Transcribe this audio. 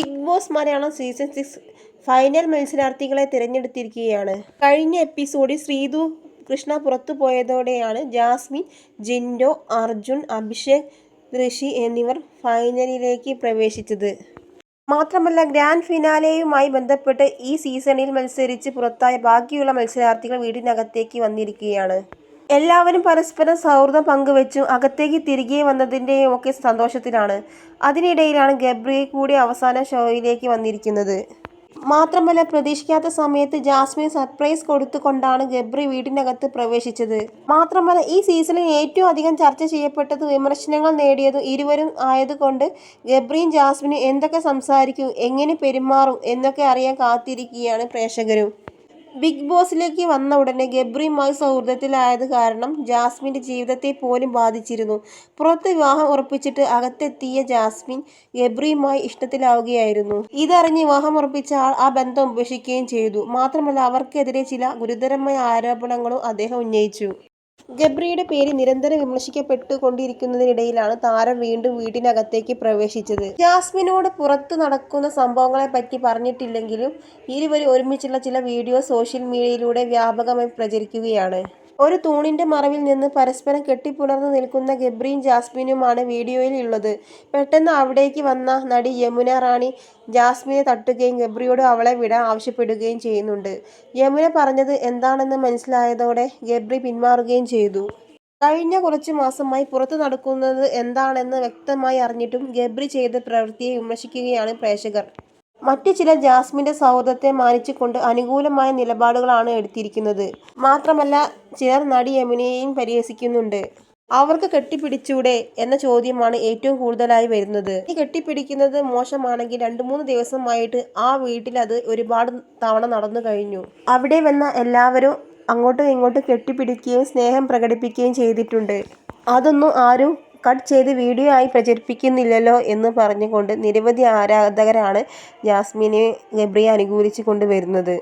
Boss Malayalam season six final മത്സരാർത്ഥികളെ തിരഞ്ഞെടുത്തിരിക്കുകയാണ്. കഴിഞ്ഞ എപ്പിസോഡിൽ ശ്രീതു കൃഷ്ണ പുറത്തു പോയതോടെയാണ് ജാസ്മിൻ ജിൻഡോ അർജുൻ അഭിഷേക് ഋഷി എന്നിവർ ഫൈനലിലേക്ക് പ്രവേശിച്ചത്. മാത്രമല്ല ഗ്രാൻഡ് ഫിനാലെയുമായി ബന്ധപ്പെട്ട് ഈ സീസണിൽ മത്സരിച്ച് പുറത്തായ ബാക്കിയുള്ള മത്സരാർത്ഥികൾ വീടിനകത്തേക്ക് വന്നിരിക്കുകയാണ്. എല്ലാവരും പരസ്പരം സൗഹൃദം പങ്കുവെച്ചും അകത്തേക്ക് തിരികെ വന്നതിന്റെയും ഒക്കെ സന്തോഷത്തിലാണ്. അതിനിടയിലാണ് ഗബ്രിയെ കൂടി അവസാന ഷോയിലേക്ക് വന്നിരിക്കുന്നത്. മാത്രമല്ല പ്രതീക്ഷിക്കാത്ത സമയത്ത് ജാസ്മിൻ സർപ്രൈസ് കൊടുത്തുകൊണ്ടാണ് ഗബ്രി വീടിനകത്ത് പ്രവേശിച്ചത്. മാത്രമല്ല ഈ സീസണിൽ ഏറ്റവും അധികം ചർച്ച ചെയ്യപ്പെട്ടത് വിമർശനങ്ങൾ നേടിയതും ഇരുവരും ആയതുകൊണ്ട് ഗബ്രിയും ജാസ്മിനും എന്തൊക്കെ സംസാരിക്കും എങ്ങനെ പെരുമാറും എന്നൊക്കെ അറിയാൻ കാത്തിരിക്കുകയാണ് പ്രേക്ഷകരും. ബിഗ് ബോസിലേക്ക് വന്ന ഉടനെ ഗബ്രിയുമായി സൗഹൃദത്തിലായത് കാരണം ജാസ്മിന്റെ ജീവിതത്തെ പോലും ബാധിച്ചിരുന്നു. പുറത്ത് വിവാഹം ഉറപ്പിച്ചിട്ട് അകത്തെത്തിയ ജാസ്മിൻ ഗബ്രിയുമായി ഇഷ്ടത്തിലാവുകയായിരുന്നു. ഇതറിഞ്ഞ് വിവാഹം ഉറപ്പിച്ച ആൾ ആ ബന്ധം ഉപേക്ഷിക്കുകയും ചെയ്തു. മാത്രമല്ല അവർക്കെതിരെ ചില ഗുരുതരമായ ആരോപണങ്ങളും അദ്ദേഹം ഉന്നയിച്ചു. ഗബ്രിയുടെ പേര് നിരന്തരം വിമർശിക്കപ്പെട്ടുകൊണ്ടിരിക്കുന്നതിനിടയിലാണ് താരം വീണ്ടും വീട്ടിനകത്തേക്ക് പ്രവേശിച്ചത്. ജാസ്മിനോട് പുറത്തു നടക്കുന്ന സംഭവങ്ങളെ പറ്റി പറഞ്ഞിട്ടില്ലെങ്കിലും ഇരുവരും ഒരുമിച്ചുള്ള ചില വീഡിയോ സോഷ്യൽ മീഡിയയിലൂടെ വ്യാപകമായി പ്രചരിക്കുകയാണ്. ഒരു തൂണിന്റെ മറവിൽ നിന്ന് പരസ്പരം കെട്ടിപ്പുണർന്നു നിൽക്കുന്ന ഗബ്രിയും ജാസ്മിനുമാണ് വീഡിയോയിൽ ഉള്ളത് പെട്ടെന്ന് അവിടേക്ക് വന്ന നടി യമുന റാണി ജാസ്മിനെ തട്ടുകയും ഗബ്രിയോട് അവളെ വിടാൻ ആവശ്യപ്പെടുകയും ചെയ്യുന്നുണ്ട്. യമുന പറഞ്ഞത് എന്താണെന്ന് മനസ്സിലായതോടെ ഗബ്രി പിന്മാറുകയും ചെയ്തു. കഴിഞ്ഞ കുറച്ച് മാസമായി പുറത്തു നടക്കുന്നത് എന്താണെന്ന് വ്യക്തമായി അറിഞ്ഞിട്ടും ഗബ്രി ചെയ്ത പ്രവൃത്തിയെ വിമർശിക്കുകയാണ് പ്രേക്ഷകർ. മറ്റു ചില ജാസ്മിന്റെ സൗഹൃദത്തെ മാനിച്ചുകൊണ്ട് അനുകൂലമായ നിലപാടുകളാണ് എടുത്തിരിക്കുന്നത്. മാത്രമല്ല ചിലർ നടി യമുനയെയും പരിഹസിക്കുന്നുണ്ട്. അവർക്ക് കെട്ടിപ്പിടിച്ചൂടെ എന്ന ചോദ്യമാണ് ഏറ്റവും കൂടുതലായി വരുന്നത്. ഈ കെട്ടിപ്പിടിക്കുന്നത് മോശമാണെങ്കിൽ രണ്ടു മൂന്ന് ദിവസമായിട്ട് ആ വീട്ടിൽ അത് ഒരുപാട് തവണ നടന്നു കഴിഞ്ഞു. അവിടെ വന്ന എല്ലാവരും അങ്ങോട്ടും ഇങ്ങോട്ടും കെട്ടിപ്പിടിക്കുകയും സ്നേഹം പ്രകടിപ്പിക്കുകയും ചെയ്തിട്ടുണ്ട്. അതൊന്നും ആരും കട്ട് ചെയ്ത് വീഡിയോ ആയി പ്രചരിപ്പിക്കുന്നില്ലല്ലോ എന്ന് പറഞ്ഞുകൊണ്ട് നിരവധി ആരാധകരാണ് ജാസ്മിനെ ഗബ്രിയെ അനുകൂലിച്ചു കൊണ്ടുവരുന്നത്.